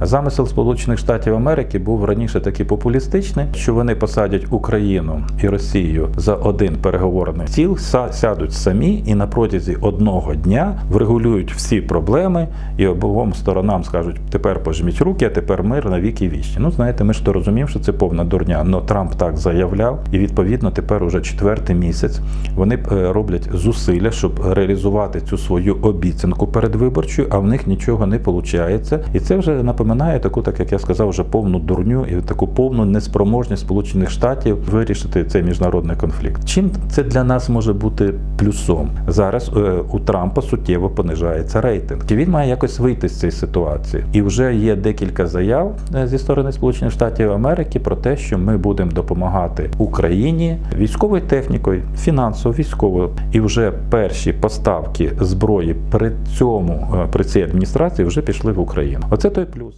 Замисел Сполучених Штатів Америки був раніше такий популістичний, що вони посадять Україну і Росію за один переговорний стіл, сядуть самі і на протязі одного дня врегулюють всі проблеми і обом сторонам скажуть: тепер пожміть руки, а тепер мир на віки вічні. Ну знаєте, ми ж то розуміємо, що це повна дурня. Но Трамп так заявляв, і відповідно тепер уже четвертий місяць вони е, роблять зусилля, щоб реалізувати цю свою обіцянку передвиборчу, а в них нічого не виходить. І це вже напоминає таку, так як я сказав, вже повну дурню і таку повну неспроможність Сполучених Штатів вирішити цей міжнародний конфлікт. Чим це для нас може бути плюсом? Зараз е, у Трампа суттєво понижається рейтинг. Він має якось вийти з цієї ситуації. І вже є декілька заяв е, зі сторони Сполучених Штатів Америки про те, що ми будемо допомагати Україні військовою технікою, фінансово, військово. І вже перші поставки зброї при цьому е, при цій адміністрації вже пішли в Україну. Оце той плюс.